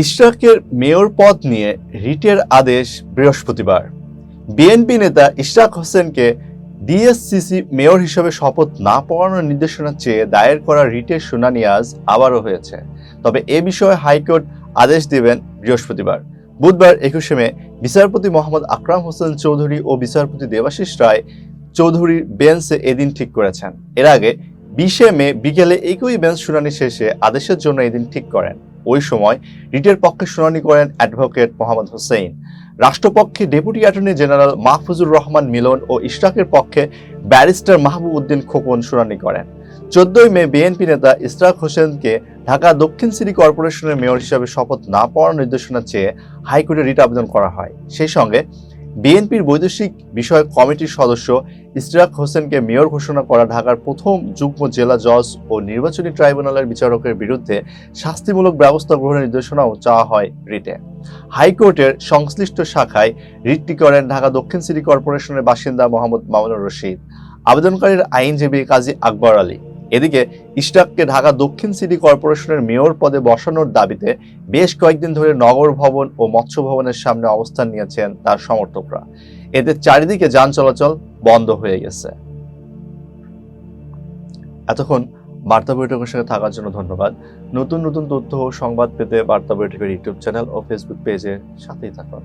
ইশরাকের mayor পদ নিয়ে রিটের আদেশ বৃহস্পতিবার। বিএনপি নেতা ইশরাক হোসেনকে ডিএসসিসি মেয়র হিসেবে শপথ না পড়ানোর নির্দেশনা চেয়ে দায়ের করা রিটের শুনানি আজ আবারও হয়েছে। তবে এ বিষয়ে হাইকোর্ট আদেশ দেবেন বৃহস্পতিবার। বুধবার একুশে মে বিচারপতি মোহাম্মদ আকরাম হোসেন চৌধুরী ও বিচারপতি দেবাশিস রায় চৌধুরীর বেঞ্চে এদিন ঠিক করেছেন। এর আগে বিশে মে বিকেলে একই বেঞ্চ শুনানি শেষে আদেশের জন্য এদিন ঠিক করেন। ওই সময় রিটের পক্ষে শুনানি করেন অ্যাডভোকেট মোহাম্মদ হোসেন রাষ্ট্রপক্ষে deputy attorney general Mahfuzur Rahman Milon ও ইশরাকের পক্ষে ব্যারিস্টার মাহবুব উদ্দিন খোকন শুনানি করেন। চোদ্দই মে বিএনপি নেতা ইশরাক হোসেনকে ঢাকা দক্ষিণ সিটি কর্পোরেশনের মেয়র হিসেবে শপথ না পাওয়ার নির্দেশনা চেয়ে হাইকোর্টে রিট আবেদন করা হয়। সেই সঙ্গে বিএনপির বৈদেশিক বিষয়ক কমিটির সদস্য ইশরাক হোসেনকে মেয়র ঘোষণা করা ঢাকার প্রথম যুগ্ম জেলা জজ ও নির্বাচনী ট্রাইব্যুনালের বিচারকের বিরুদ্ধে শাস্তিমূলক ব্যবস্থা গ্রহণের নির্দেশনাও চাওয়া হয় রিটে। হাইকোর্টের সংশ্লিষ্ট শাখায় রিটটি করেন ঢাকা দক্ষিণ সিটি কর্পোরেশনের বাসিন্দা মোহাম্মদ মামুনুর রশিদ। আবেদনকারীর আইনজীবী কাজী আকবর আলী। এদিকে ইশরাককে ঢাকা দক্ষিণ সিটি কর্পোরেশনের মেয়র পদে বসানোর দাবিতে বেশ কয়েকদিন ধরে নগর ভবন ও মৎস্য ভবনের সামনে অবস্থান নিয়েছেন তার সমর্থকরা। এতে চারিদিকে যান চলাচল বন্ধ হয়ে গেছে। এতক্ষণ বার্তা বৈঠকের সঙ্গে থাকার জন্য ধন্যবাদ। নতুন নতুন তথ্য ও সংবাদ পেতে বার্তা বৈঠকের ইউটিউব চ্যানেল ও ফেসবুক পেজের সাথেই থাকুন।